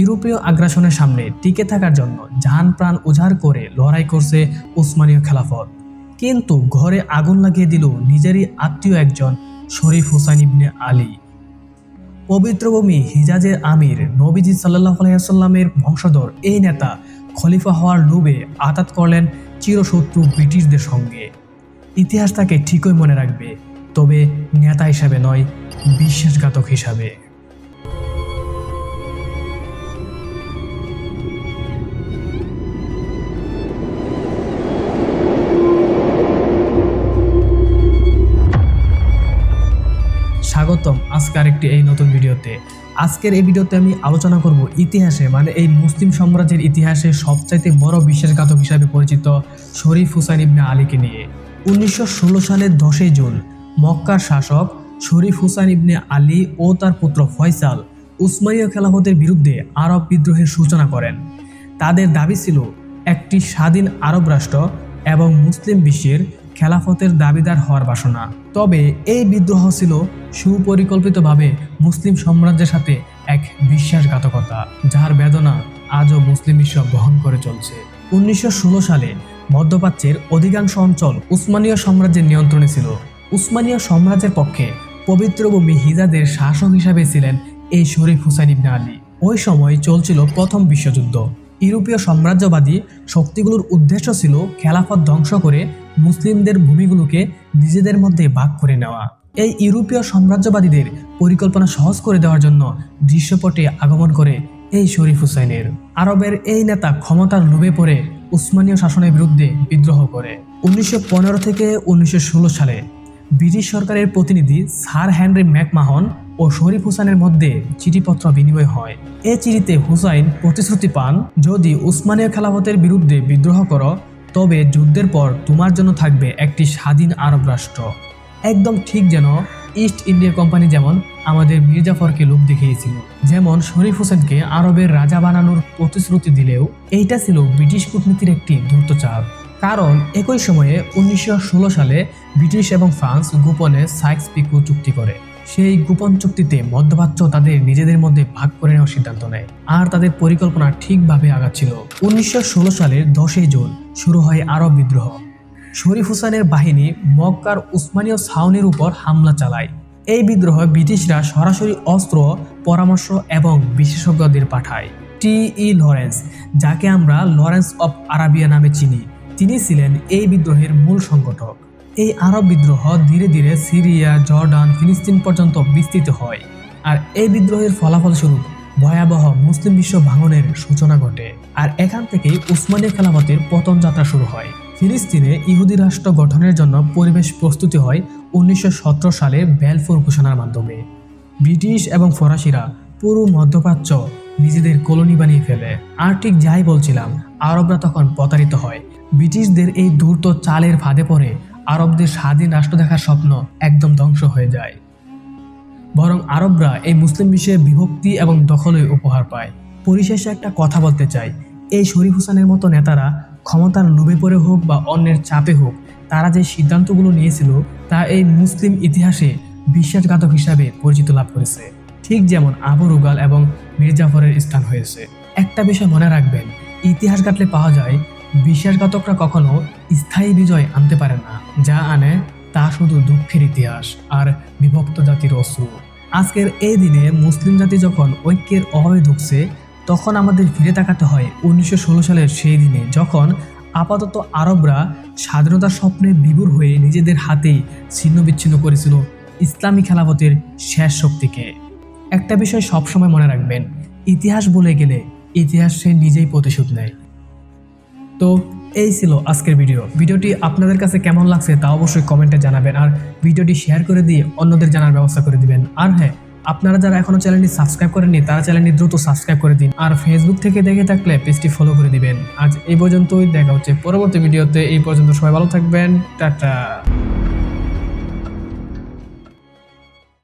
ইউরোপীয় আগ্রাসনের সামনে টিকে থাকার জন্য জান প্রাণ উজাড় করে লড়াই করছে উসমানীয় খেলাফত। কিন্তু ঘরে আগুন লাগিয়ে দিল নিজেরই আত্মীয় একজন শরীফ হুসাইন ইবনে আলী। পবিত্র ভূমি হিজাজের আমির নবীজি সাল্লাহ আলাইসাল্লামের বংশধর এই নেতা খলিফা হওয়ার লোভে আতাত করলেন চিরশত্রু ব্রিটিশদের সঙ্গে। ইতিহাস তাকে ঠিকই মনে রাখবে, তবে নেতা হিসাবে নয়, বিশ্বাসঘাতক হিসাবে। স্বাগতম আজকের একটি এই নতুন ভিডিওতে। আজকের এই ভিডিওতে আমি আলোচনা করব ইতিহাসে মানে এই মুসলিম সাম্রাজ্যের ইতিহাসে সবচাইতে বড় বিশ্বাসঘাতক হিসাবে পরিচিত শরীফ হুসাইন ইবনে আলীকে নিয়ে। উনিশশো ষোলো সালের দশই জুন, মক্কার শাসক শরীফ হুসাইন ইবনে আলী ও তার পুত্র ফয়সাল উসমানীয় খেলাফতের বিরুদ্ধে আরব বিদ্রোহের সূচনা করেন। তাদের দাবি ছিল, একটি স্বাধীন আরব রাষ্ট্র এবং মুসলিম বিশ্বের খেলাফতের দাবিদার হওয়ার বাসনা। তবে এই বিদ্রোহ ছিল সুপরিকল্পিতভাবে মুসলিম সাম্রাজ্যের সাথে এক বিশ্বাসঘাতকতা, যার বেদনা আজও মুসলিম বিশ্ব বহন করে চলছে। উনিশশো সালে মধ্যপ্রাচ্যের অধিকাংশ অঞ্চল উসমানীয় সাম্রাজ্যের নিয়ন্ত্রণে ছিল। উসমানীয় সাম্রাজ্যের পক্ষে পবিত্র ভূমি হিজাদের শাসক হিসাবে ছিলেন এই শরীফ হুসাইন ইবনে আলী। ওই সময় চলছিল প্রথম বিশ্বযুদ্ধ। ইউরোপীয় সাম্রাজ্যবাদী শক্তিগুলোর উদ্দেশ্য ছিল খেলাফত ধ্বংস করে মুসলিমদের ভূমিগুলোকে নিজেদের মধ্যে ভাগ করে নেওয়া। এই ইউরোপীয় সাম্রাজ্যবাদীদের পরিকল্পনা সহজ করে দেওয়ার জন্য দৃশ্যপটে আগমন করে এই শরীফ হুসাইনের। আরবের এই নেতা ক্ষমতার লোভে পড়ে উসমানীয় শাসনের বিরুদ্ধে বিদ্রোহ করে। উনিশশো পনেরো থেকে উনিশশো ষোলো সালে ব্রিটিশ সরকারের প্রতিনিধি স্যার হেনরি ম্যাকমাহন ও শরীফ হুসাইনের মধ্যে চিঠিপত্র বিনিময় হয়। এ চিঠিতে হুসাইন প্রতিশ্রুতি পান, যদি উসমানীয় খেলাফতের বিরুদ্ধে বিদ্রোহ করো তবে যুদ্ধের পর তোমার জন্য থাকবে একটি স্বাধীন আরব রাষ্ট্র। একদম ঠিক যেন ইস্ট ইন্ডিয়া কোম্পানি যেমন আমাদের মির্জাফরকে লোভ দেখিয়েছিল, যেমন শরীফ হোসেনকে আরবের রাজা বানানোর প্রতিশ্রুতি দিলেও এইটা ছিল ব্রিটিশ কূটনীতির একটি দ্রুত চাপ কারণ একই সময়ে উনিশশো ষোলো সালে ব্রিটিশ এবং ফ্রান্স গোপনে সাইক্স পিকু চুক্তি করে। সেই গোপন চুক্তিতে মধ্যপ্রাচ্য তাদের নিজেদের মধ্যে ভাগ করে নেওয়ার সিদ্ধান্ত নেয়। আর তাদের পরিকল্পনা ঠিকভাবে আগাচ্ছিল। উনিশশো ষোলো সালের দশই জুন শুরু হয় আরব বিদ্রোহ। শরীফ হুসাইনের বাহিনী মক্কার উসমানীয় ছাউনির উপর হামলা চালায়। এই বিদ্রোহে ব্রিটিশরা সরাসরি অস্ত্র, পরামর্শ এবং বিশেষজ্ঞদের পাঠায়। টি. ই. লরেন্স, যাকে আমরা লরেন্স অফ আরাবিয়া নামে চিনি, তিনি ছিলেন এই বিদ্রোহের মূল সংগঠক। এই আরব বিদ্রোহ ধীরে ধীরে সিরিয়া, জর্ডান, ফিলিস্তিন পর্যন্ত বিস্তৃত হয়। আর এই বিদ্রোহের ফলাফলস্বরূপ ভয়াবহ মুসলিম বিশ্ব ভাঙনের সূচনা ঘটে। আর এখান থেকেই উসমানীয় খেলাফতের পতন যাত্রা শুরু হয়। ফিলিস্তিনে ইহুদি রাষ্ট্র গঠনের জন্য পরিবেশ প্রস্তুতি হয় উনিশশো সতেরো সালে বেলফোর ঘোষণার মাধ্যমে। ব্রিটিশ এবং ফরাসিরা পুরো মধ্যপ্রাচ্য নিজেদের কলোনি বানিয়ে ফেলে। আর ঠিক যাই বলছিলাম, আরবরা তখন প্রতারিত হয়। ব্রিটিশদের এই দ্রুত চালের ফাঁদে পড়ে আরবদের স্বাধীন রাষ্ট্র দেখার স্বপ্ন একদম ধ্বংস হয়ে যায়। বরং আরবরা এই মুসলিম বিশ্বে বিভক্তি এবং দখলে উপহার পায়। পরিশেষে একটা কথা বলতে চাই। এই শরীফ হোসেনের মতো নেতারা ক্ষমতার লোভে পড়ে হোক বা অন্যের চাপে হোক, তারা যে সিদ্ধান্তগুলো নিয়েছিল, তা এই মুসলিম ইতিহাসে বিশ্বাসঘাতক হিসাবে পরিচিত লাভ করেছে। ঠিক যেমন আবু রুগাল এবং মির্জাফরের স্থান হয়েছে। একটা বিষয় মনে রাখবেন, ইতিহাস ঘাটলে পাওয়া যায় বিশ্বাসঘাতকরা কখনো স্থায়ী বিজয় আনতে পারে না, যা আনে তা শুধু দুঃখের ইতিহাস আর বিভক্ত জাতির অশ্রু। আজকের এই দিনে মুসলিম জাতি যখন ঐক্যের অভাবে ঢুকছে তখন আমাদের ফিরে তাকাতে হয় উনিশশো ষোলো সালের সেই দিনে, যখন আপাতত আরবরা স্বাধীনতার স্বপ্নে বিভুর হয়ে নিজেদের হাতেই ছিন্ন বিচ্ছিন্ন করেছিল ইসলামী খেলাফতের শেষ শক্তিকে। একটা বিষয় সবসময় মনে রাখবেন, ইতিহাস বলে গেলে ইতিহাস সে নিজেই প্রতিশোধ নেয়। তো এই ছিল আজকের ভিডিও। ভিডিওটি আপনাদের কাছে কেমন লাগছে তা অবশ্যই কমেন্টে জানাবেন আর ভিডিওটি শেয়ার করে দিয়ে অন্যদের জানার ব্যবস্থা করে দিবেন। আর হ্যাঁ আপনারা যারা এখনও চ্যানেলটি সাবস্ক্রাইব করেননি, তারা চ্যানেলটি দ্রুত সাবস্ক্রাইব করে দিন আর ফেসবুক থেকে দেখে থাকলে পেজটি ফলো করে দিবেন। আজ এই পর্যন্তই, দেখা হচ্ছে পরবর্তী ভিডিওতে। এই পর্যন্ত সবাই ভালো থাকবেন। টাটা।